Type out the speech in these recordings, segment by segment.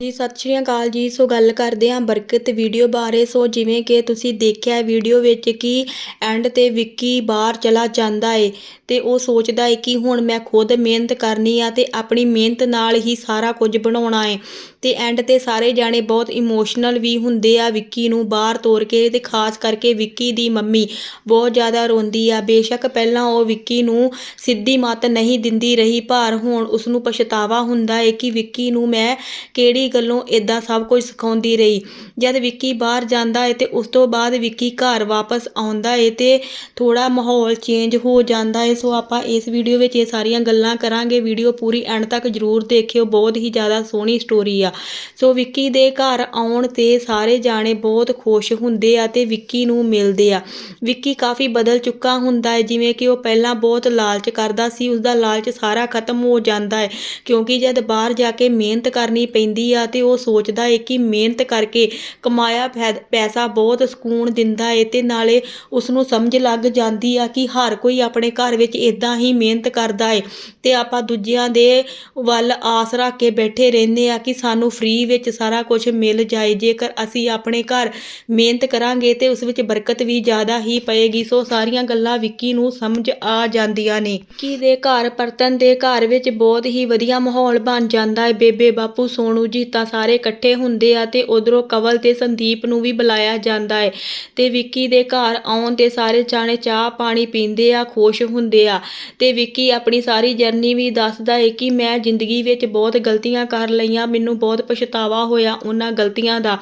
ਜੀ, ਸਤਿ ਸ਼੍ਰੀ ਅਕਾਲ ਜੀ। ਸੋ ਗੱਲ ਕਰਦੇ ਹਾਂ ਬਰਕਤ ਵੀਡੀਓ ਬਾਰੇ। ਸੋ ਜਿਵੇਂ ਕਿ ਤੁਸੀਂ ਦੇਖਿਆ ਵੀਡੀਓ ਵਿੱਚ ਕਿ ਐਂਡ ਤੇ ਵਿੱਕੀ ਬਾਹਰ ਚਲਾ ਜਾਂਦਾ ਏ ਤੇ ਉਹ ਸੋਚਦਾ ਏ ਕਿ ਹੁਣ ਮੈਂ ਖੁਦ ਮਿਹਨਤ ਕਰਨੀ ਆ ਤੇ ਆਪਣੀ ਮਿਹਨਤ ਨਾਲ ਹੀ ਸਾਰਾ ਕੁਝ ਬਣਾਉਣਾ ਏ। ਤੇ ਐਂਡ ਤੇ ਸਾਰੇ ਜਾਣੇ ਬਹੁਤ ਇਮੋਸ਼ਨਲ ਵੀ ਹੁੰਦੇ ਆ ਵਿੱਕੀ ਨੂੰ ਬਾਹਰ ਤੋਰ ਕੇ ਤੇ ਖਾਸ ਕਰਕੇ ਵਿੱਕੀ ਦੀ ਮੰਮੀ। ਬਹੁਤ ਜ਼ਿਆਦਾ ਰੋਂਦੀ ਆ। ਬੇਸ਼ੱਕ ਪਹਿਲਾਂ ਉਹ ਵਿੱਕੀ ਨੂੰ ਸਿੱਧੀ ਮੱਤ ਨਹੀਂ ਦਿੰਦੀ ਰਹੀ, ਪਰ ਹੁਣ ਉਸ ਨੂੰ ਪਛਤਾਵਾ ਹੁੰਦਾ ਏ ਕਿ ਵਿੱਕੀ ਨੂੰ ਮੈਂ ਕਿਹੜੀ ਗੱਲੋਂ ਇਦਾਂ ਸਭ ਕੁਝ ਸਿਖਾਉਂਦੀ ਰਹੀ। ਜਦ ਵਿੱਕੀ ਬਾਹਰ ਜਾਂਦਾ ਏ ਤੇ ਉਸ ਤੋਂ ਬਾਅਦ ਵਿੱਕੀ ਘਰ ਵਾਪਸ ਆਉਂਦਾ ਏ ਤੇ ਥੋੜਾ ਮਾਹੌਲ ਚੇਂਜ ਹੋ ਜਾਂਦਾ ਏ। ਸੋ ਆਪਾਂ ਇਸ ਵੀਡੀਓ ਵਿੱਚ ਇਹ ਸਾਰੀਆਂ ਗੱਲਾਂ ਕਰਾਂਗੇ। ਵੀਡੀਓ ਪੂਰੀ ਐਂਡ ਤੱਕ ਜਰੂਰ ਦੇਖਿਓ। ਬਹੁਤ ਹੀ ਜ਼ਿਆਦਾ ਸੋਹਣੀ ਸਟੋਰੀ ਆ। ਸੋ ਵਿੱਕੀ ਦੇ ਘਰ ਆਉਣ ਤੇ ਸਾਰੇ ਜਾਣੇ ਬਹੁਤ ਖੁਸ਼ ਹੁੰਦੇ ਆ ਤੇ ਵਿੱਕੀ ਨੂੰ ਮਿਲਦੇ ਆ। ਵਿੱਕੀ ਕਾਫੀ ਬਦਲ ਚੁੱਕਾ ਹੁੰਦਾ ਹੈ ਜਿਵੇਂ ਕਿ ਉਹ ਪਹਿਲਾਂ ਬਹੁਤ ਲਾਲਚ ਕਰਦਾ ਸੀ। ਉਸ ਦਾ ਲਾਲਚ ਸਾਰਾ ਖਤਮ ਹੋ ਜਾਂਦਾ ਹੈ ਕਿਉਂਕਿ ਜਦ ਬਾਹਰ ਜਾ ਕੇ ਮਿਹਨਤ ਕਰਨੀ ਪੈਂਦੀ ਆ ਤੇ ਉਹ ਸੋਚਦਾ ਹੈ ਕਿ ਮਿਹਨਤ ਕਰਕੇ ਕਮਾਇਆ ਫੈ- ਪੈਸਾ ਬਹੁਤ ਸਕੂਨ ਦਿੰਦਾ ਹੈ ਤੇ ਨਾਲੇ ਉਸ ਨੂੰ ਸਮਝ ਲੱਗ ਜਾਂਦੀ ਆ ਕਿ ਹਰ ਕੋਈ ਆਪਣੇ ਘਰ ਵਿੱਚ ਇਦਾਂ ਹੀ ਮਿਹਨਤ ਕਰਦਾ ਹੈ ਤੇ ਆਪਾਂ ਦੂਜਿਆਂ ਦੇ ਵੱਲ ਆਸ ਰੱਖ ਕੇ ਬੈਠੇ ਰਹਿੰਦੇ ਆ ਕਿ ਸਾਨੂੰ ਫ੍ਰੀ ਵਿੱਚ ਸਾਰਾ ਕੁਝ ਮਿਲ ਜਾਏ। ਜੇਕਰ ਅਸੀਂ ਆਪਣੇ ਘਰ ਮਿਹਨਤ ਕਰਾਂਗੇ ਤੇ ਉਸ ਵਿੱਚ ਬਰਕਤ ਵੀ ਜ਼ਿਆਦਾ ਹੀ ਪਏਗੀ। ਸੋ ਸਾਰੀਆਂ ਗੱਲਾਂ ਵਿੱਕੀ ਨੂੰ ਸਮਝ ਆ ਜਾਂਦੀਆਂ ਨੇ। ਕੀ ਦੇ ਘਰ, ਪਰਤਨ ਦੇ ਘਰ ਵਿੱਚ ਬਹੁਤ ਹੀ ਵਧੀਆ ਮਾਹੌਲ ਬਣ ਜਾਂਦਾ ਹੈ ਬੇਬੇ ਬਾਪੂ ਸੋਨੂ ਜੀ ਤਾਂ ਸਾਰੇ ਇਕੱਠੇ ਹੁੰਦੇ ਆ ਤੇ ਉਧਰੋਂ ਕਵਲ ਤੇ ਸੰਦੀਪ ਨੂੰ ਵੀ ਬੁਲਾਇਆ ਜਾਂਦਾ ਹੈ ਤੇ ਵਿੱਕੀ ਦੇ ਘਰ ਆਉਣ ਤੇ ਸਾਰੇ ਜਾਣੇ ਚਾਹ ਪਾਣੀ ਪੀਂਦੇ ਆ, ਖੁਸ਼ ਹੁੰਦੇ ਆ। ਤੇ ਵਿੱਕੀ ਆਪਣੀ ਸਾਰੀ ਜਰਨੀ ਵੀ ਦੱਸਦਾ ਹੈ ਕਿ ਮੈਂ ਜ਼ਿੰਦਗੀ ਵਿੱਚ ਬਹੁਤ ਗਲਤੀਆਂ ਕਰ ਲਈਆਂ, ਮੈਨੂੰ ਬਹੁਤ ਪਛਤਾਵਾ ਹੋਇਆ ਉਹਨਾਂ ਗਲਤੀਆਂ ਦਾ।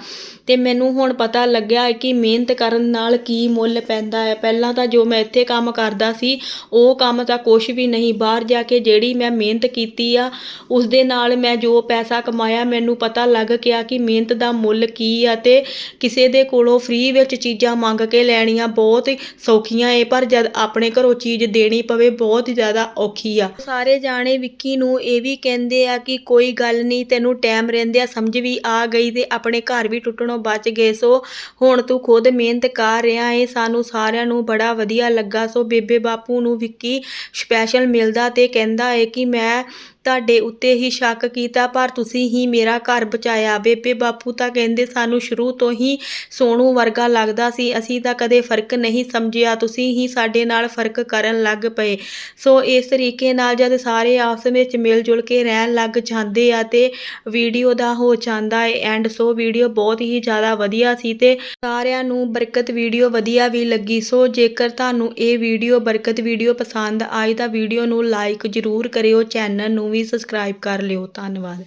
ਤੇ ਮੈਨੂੰ ਹੁਣ ਪਤਾ ਲੱਗਿਆ ਹੈ ਕਿ ਮਿਹਨਤ ਕਰਨ ਨਾਲ ਕੀ ਮੁੱਲ ਪੈਂਦਾ ਹੈ ਪਹਿਲਾਂ ਤਾਂ ਜੋ ਮੈਂ ਇੱਥੇ ਕੰਮ ਕਰਦਾ ਸੀ, ਉਹ ਕੰਮ ਤਾਂ ਕੁਝ ਵੀ ਨਹੀਂ। ਬਾਹਰ ਜਾ ਕੇ ਜਿਹੜੀ ਮੈਂ ਮਿਹਨਤ ਕੀਤੀ ਆ ਉਸ ਦੇ ਨਾਲ ਮੈਂ ਜੋ ਪੈਸਾ ਕਮਾਇਆ, ਮੈਨੂੰ ਪਤਾ ਲੱਗ ਗਿਆ ਕਿ ਮਿਹਨਤ ਦਾ ਮੁੱਲ ਕੀ ਆ ਤੇ ਕਿਸੇ ਦੇ ਕੋਲੋਂ ਫ੍ਰੀ ਵਿੱਚ ਚੀਜ਼ਾਂ ਮੰਗ ਕੇ ਲੈਣੀਆਂ ਬਹੁਤ ਸੌਖੀਆਂ ਏ, ਪਰ ਜਦ ਆਪਣੇ ਘਰੋਂ ਚੀਜ਼ ਦੇਣੀ ਪਵੇ ਬਹੁਤ ਜ਼ਿਆਦਾ ਔਖੀ ਆ। ਸਾਰੇ ਜਾਣੇ ਵਿੱਕੀ ਨੂੰ ਇਹ ਵੀ ਕਹਿੰਦੇ ਆ ਕਿ ਕੋਈ ਗੱਲ ਨਹੀਂ, ਤੈਨੂੰ ਟਾਈਮ ਰਹਿੰਦਿਆਂ ਸਮਝ ਵੀ ਆ ਗਈ ਤੇ ਆਪਣੇ ਘਰ ਵੀ ਟੁੱਟਣੋਂ ਬਚ ਗਏ, ਸੋ ਹੁਣ ਤੂੰ ਖੁਦ ਮਿਹਨਤ ਕਰ ਰਿਹਾ ਏ, ਸਾਨੂੰ ਸਾਰਿਆਂ ਨੂੰ ਬੜਾ ਵਧੀਆ ਲੱਗਾ। ਸੋ ਬੇਬੇ ਬਾਪੂ ਨੂੰ ਵਿੱਕੀ ਸਪੈਸ਼ਲ ਮਿਲਦਾ ਤੇ ਕਹਿੰਦਾ ਏ ਕਿ ਮੈਂ ਤੁਹਾਡੇ ਉੱਤੇ ਹੀ ਸ਼ੱਕ ਕੀਤਾ, ਪਰ ਤੁਸੀਂ ਹੀ ਮੇਰਾ ਘਰ ਬਚਾਇਆ। ਬੇਬੇ ਬਾਪੂ ਤਾਂ ਕਹਿੰਦੇ ਸਾਨੂੰ ਸ਼ੁਰੂ ਤੋਂ ਹੀ ਸੋਨੂ ਵਰਗਾ ਲੱਗਦਾ ਸੀ। ਅਸੀਂ ਤਾਂ ਕਦੇ ਫ਼ਰਕ ਨਹੀਂ ਸਮਝਿਆ। ਤੁਸੀਂ ਹੀ ਸਾਡੇ ਨਾਲ ਫ਼ਰਕ ਕਰਨ ਲੱਗ ਪਏ। ਸੋ ਇਸ ਤਰੀਕੇ ਨਾਲ ਜਦ ਸਾਰੇ ਆਪਸ ਵਿੱਚ ਮਿਲ ਜੁਲ ਕੇ ਰਹਿਣ ਲੱਗ ਜਾਂਦੇ ਆ ਤੇ ਵੀਡੀਓ ਦਾ ਹੋ ਜਾਂਦਾ ਹੈ ਐਂਡ, ਸੋ ਵੀਡੀਓ ਬਹੁਤ ਹੀ ਜ਼ਿਆਦਾ ਵਧੀਆ ਸੀ ਤੇ ਸਾਰਿਆਂ ਨੂੰ ਬਰਕਤ ਵੀਡੀਓ ਵਧੀਆ ਵੀ ਲੱਗੀ। ਸੋ ਜੇਕਰ ਤੁਹਾਨੂੰ ਇਹ ਵੀਡੀਓ, ਬਰਕਤ ਵੀਡੀਓ ਪਸੰਦ ਆਈ ਤਾਂ ਵੀਡੀਓ ਨੂੰ ਲਾਈਕ ਜ਼ਰੂਰ ਕਰਿਓ, ਚੈਨਲ ਨੂੰ ਵੀ ਵੀ ਸਬਸਕ੍ਰਾਈਬ ਕਰ ਲਿਓ ਧੰਨਵਾਦ।